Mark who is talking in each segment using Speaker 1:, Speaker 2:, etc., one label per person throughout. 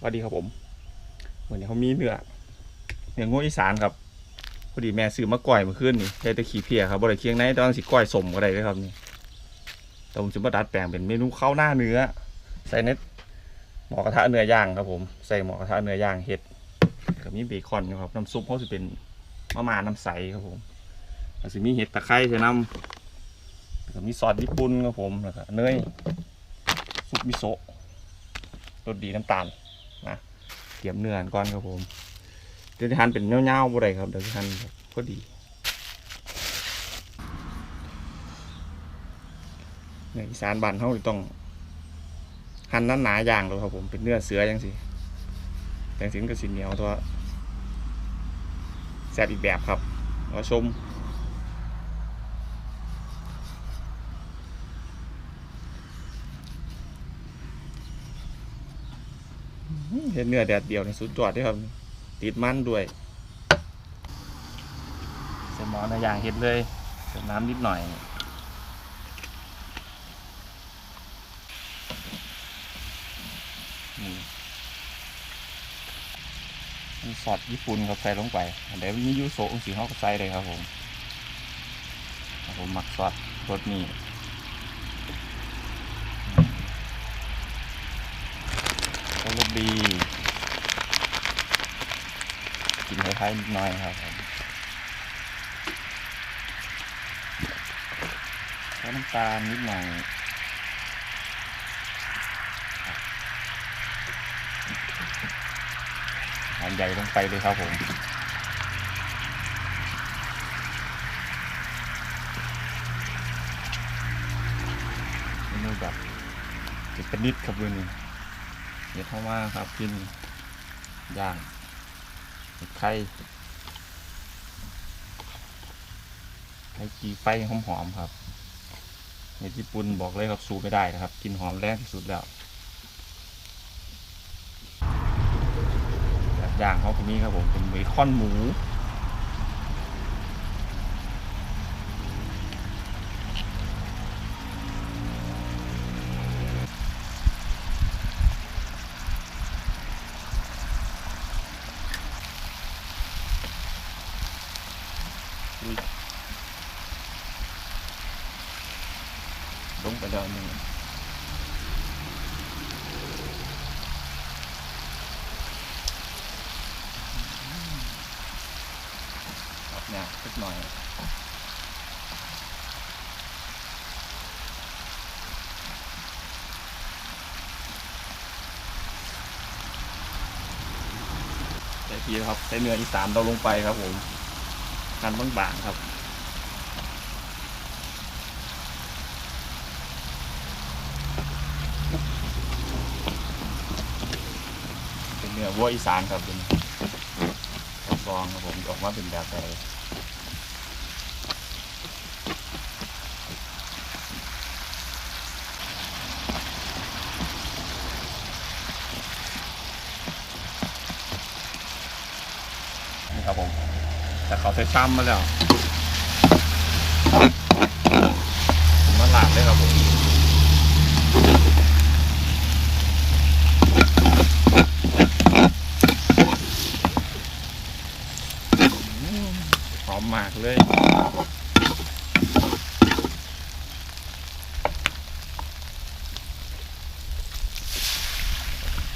Speaker 1: สวัสดีครับผมเหมือนเขามีเนื้อเนื้องูอีสานครับพอดีแม่ซื้อมาก่อยมื่อคืนนี่ใช้แตะขี้เพียครับบริเคียงในต้องสิก่อยสมก็ได้เลยครับนี่แต่ผมจะมาดัดแปลงเป็นเมนูข้าวหน้าเนื้อ ใส่เน็ตหมอกระทะเนื้อย่างครับผมใส่หมอกระทะเนื้อย่างเห็ดกับมีเบคอนครับน้ำซุปเขาจะเป็นมะม่าน้ำใสครับผมแล้วสิมีเห็ดตะไคร้ใส่น้ำแล้วก็มีซอสญี่ปุ่นครับผมแล้วก็เนยซุปมิโซะรสดีน้ำตาล เตรียมเนื้อก่อนครับผมเดี๋ยวจะหั่นเป็นเงาๆบ่ได้ครับเดี๋ยวจะหั่นแบบพอดีเนื้ออีสานบ้านเฮาต้องหั่นนั้นหนาอย่างเลยครับผมเป็นเนื้อเสือจังสิแต่งสินกับสิเหนียวตัวแซ่บอีกแบบครับรอชม เห็นเนื้อแดดเดียวในสุดยอดด้วยครับ ติดมันด้วยใส่หมอในอย่างเห็ดเลยใส่น้ำนิดหน่อยนี่มีซอสญี่ปุ่นครับใส่ลงไปเดี๋ยวมียูโซะสีเขาก็ใส่เลยครับผมผมหมักซอสรสนี่ ก็รสดีกินคล้ายๆนิดหน่อยครับผมใช้น้ำตาลนิดหน่อยหานใหญ่ลงไปเลยครับผมเมนูแบบจะเป็นนิดครับเวันนี้ ดี๋ยวเข้ามาครับกินย่างไข่ไข่กีไฟหอมๆครับในญี่ปุ่นบอกเลยครับสูไม่ได้นะครับ กินหอมแรงที่สุดแล้วแบบอย่างเขาคนนี้ครับผมเป็นเบคอนหมู ลงไปแล้วหนึ่งครับเนี่ยสักหน่อยใส่ทีครับใส่เนื้ออีสานเราลงไปครับผม หั่นบางๆครับเป็นเนื้อวัวอีสานครับเป็นข้าวซองครับผมออกมาเป็นแบบไหนครับผม แต่เขาใช้ซ้ำมาแล้วผมมาหลาดเลยครับผมหอมมากเลย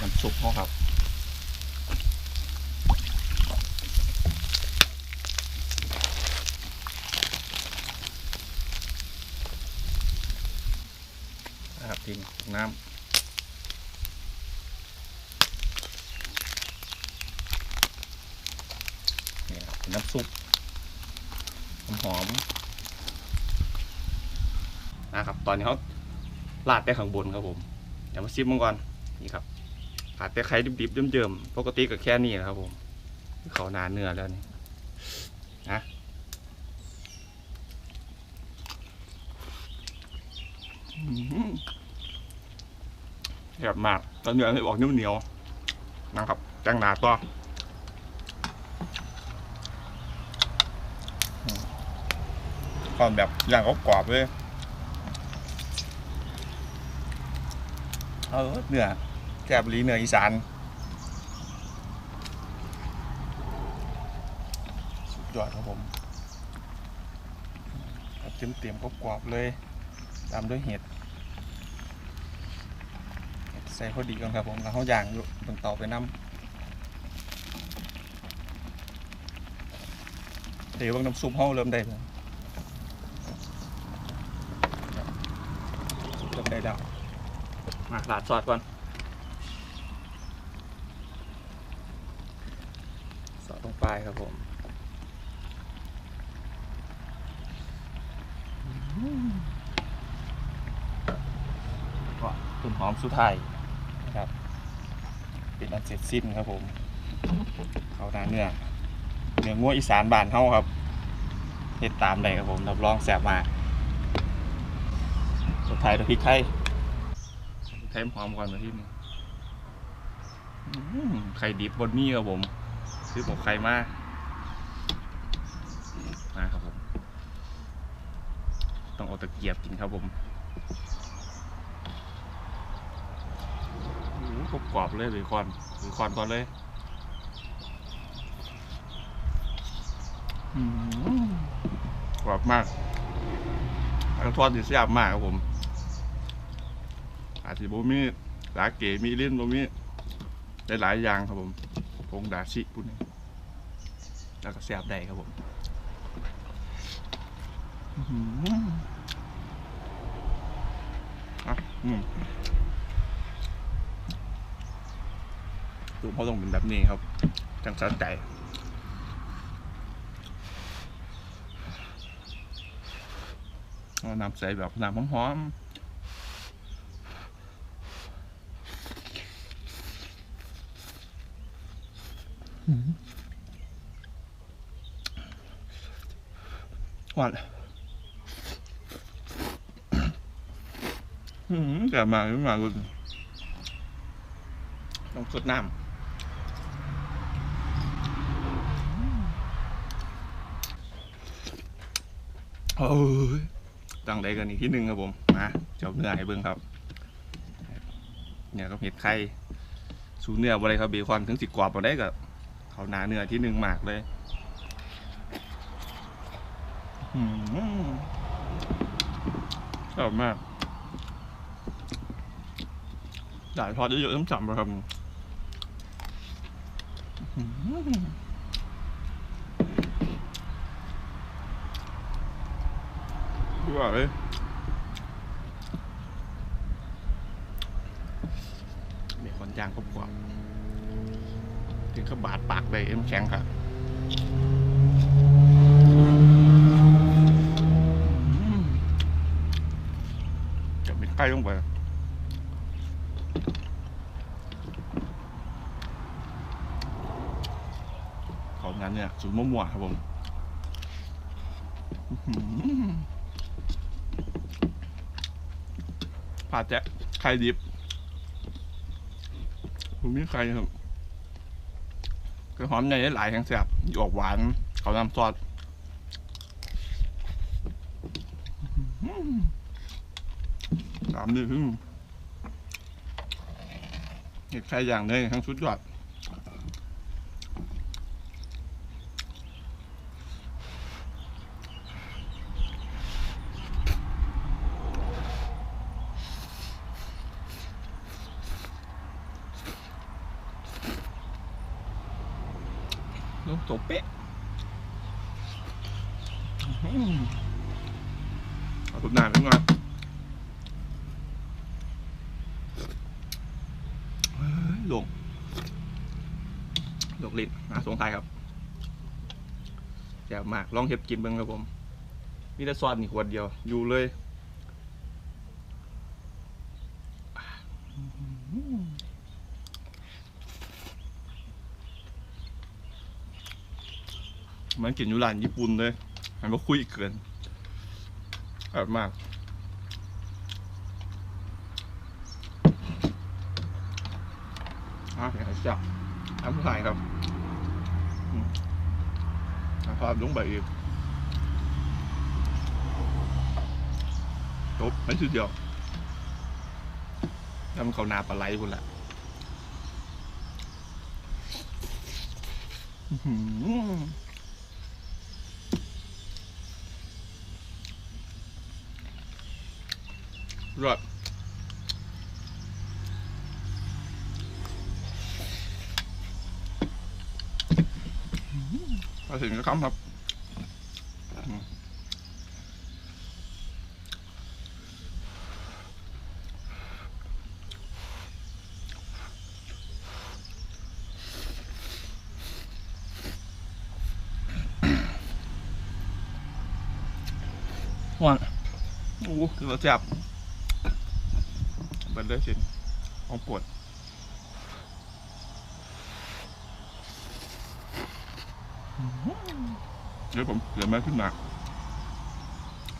Speaker 1: น้ำซุปเขาครับนะครับทิ้ง น้ำนี่ครับเป็นน้ำซุปหอมนะครับ ตอนนี้เขาลาดไปข้างบนครับผม เดี๋ยวมาซิมมันก่อน นี่ครับผัดแต่ไข่ดิบๆเดิมๆ ปกติก็แค่นี้นะครับผม เขาหนาเนื้อแล้วนี่นะอื้อหือ แบบมากตอนเนื้อเลยออกเหนียวๆนะครับแจ้งหนาตัวความแบบอย่างกรอบเลยเออเนื้อแกบลีเนื้ออีสานสุดยอดครับผมเต็มเต็มกรอบเลย ตามด้วยเห็ด ใส่พอดีก่อนครับผมแล้วเขาย่างอยู่บนเตาไปน้ำเดี๋ยวบางน้ำซุปเขาเริ่มได้แล้วเริ่มได้แล้วมาลาดซอสก่อนซอสลงไปครับผมก็ต้นหอมสุดท้ายนะครับ เป็นอันเสร็จสิ้นครับผมเขาหน้าเนื้อเนื้องัวอีสานบ้านเฮาครับเฮ็ดตามได้ครับผมรับรองแซ่บมากสุดท้ายตัวพริกไทยไทยหอมก่อนมาที่นี่ไข่ดิบบนนี่ครับผม ซื้อผมไข่มามาครับผม ต้องเอาตะเกียบกินครับผม โอ้โหกรอบๆเลยหรือคอนหรือคอนก่อนเลยอืมกรอบมากทั้งทอดที่แซ่บมากครับผม อาจจะบ่มีหลาเก๋มีลิ้นบ่มีหลายๆอย่างครับผมพงดาชิพวกนี้แล้วก็แซ่บได้ครับผมอื้อหืออะอืม ดูเขาต้องเป็นแบบนี้ครับ จังสะใจน้ำใส่แบบน้ำหอมหวานอืมแกมากมากเลยต้องสดน้ำเอ้ย ตั้งใดกันอีกที่หนึ่งครับผมมาเจ้าเนื้อให้เบิ่งครับ เนี่ยก็เห็ดไข่สูเนื้อบ่ได้ครับเบคอนถึงสิกรอบบ่ได้ก็เขาหนาเนื้อที่หนึ่งมากเลยอืมชอบมากได้ทอดเยอะๆช้ำๆเลยครับ อื้อหือดูว่าเลยเบคอนย่างกรอบๆถึงกับาดปากเลยเอ็มแข็งครับจะเป็นไก่ลงไปขางานเนี่ยสูตรมั่วๆครับผม ผัดแจ๊ะไข่ดิบผมมีไข่ครับกระหอมใหญ่หลายแข็งแสบออกหวาน เขาน้ำซอสอื้อหือตามนึ่งเห็ดไข่อย่างเลยทั้งชุดยอด ลงตัวเป๊ะเอาตุ่นานขึ้นมาเฮ้ยลงลงลิ้นนะสงสัยครับแจ่บมากลองเห็ดกินเบิ้งครับผมมีแต่ซอสนี่ขวดเดียว อยู่เลย เหมันกินอยู่ร้านญี่ปุ่นเลยมันก็คุยเกินอร่อยมาก อะเดี๋ยจับทำผู้ชายครับภาพลงไปอีกจบไม่สุดเดียวทำเขานาปลาไหลคุณละอื้อหือ ยอดมาถึงก็คำครับอืมหวานโอ้คือเราจับ เบิดเลยสิของปวดเดี๋ยวผมเดี๋ยวมาขึ้นมา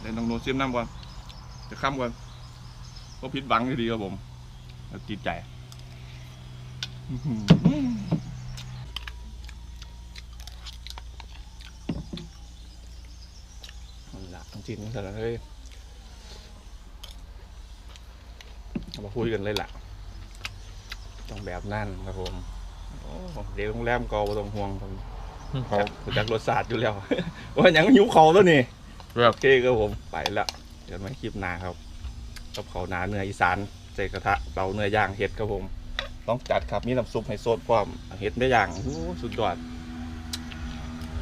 Speaker 1: เดี๋ยวน้องโนเซียมน้ำก่อน จะข้ามก่อนก็พิษบังดีครับผมแล้วติดใจอื้อหือเอาละต้องจินกันแล้วเฮ้ย เอามาคุยกันเลยล่ะ ต้องแบบนั่นครับผมโอ้เดี๋ยวโรงแรมเกาบ่ต้องห่วงผมเขาจากรสชาติอยู่แล้ว ว่าหยังหิวเขาแล้วนี่
Speaker 2: ครับ
Speaker 1: โอเคครับผมไปละเดี๋ยวมาคลิปหน้าครับกับเขาวหนาเนื้ออีสานใส่กระทะเตาเนื้อย่างเห็ดครับผม ต้องจัดครับมีน้ำซุปให้โซดพร้อมเห็ดได้อย่างโอ้สุดยอด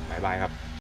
Speaker 1: บายบายครับ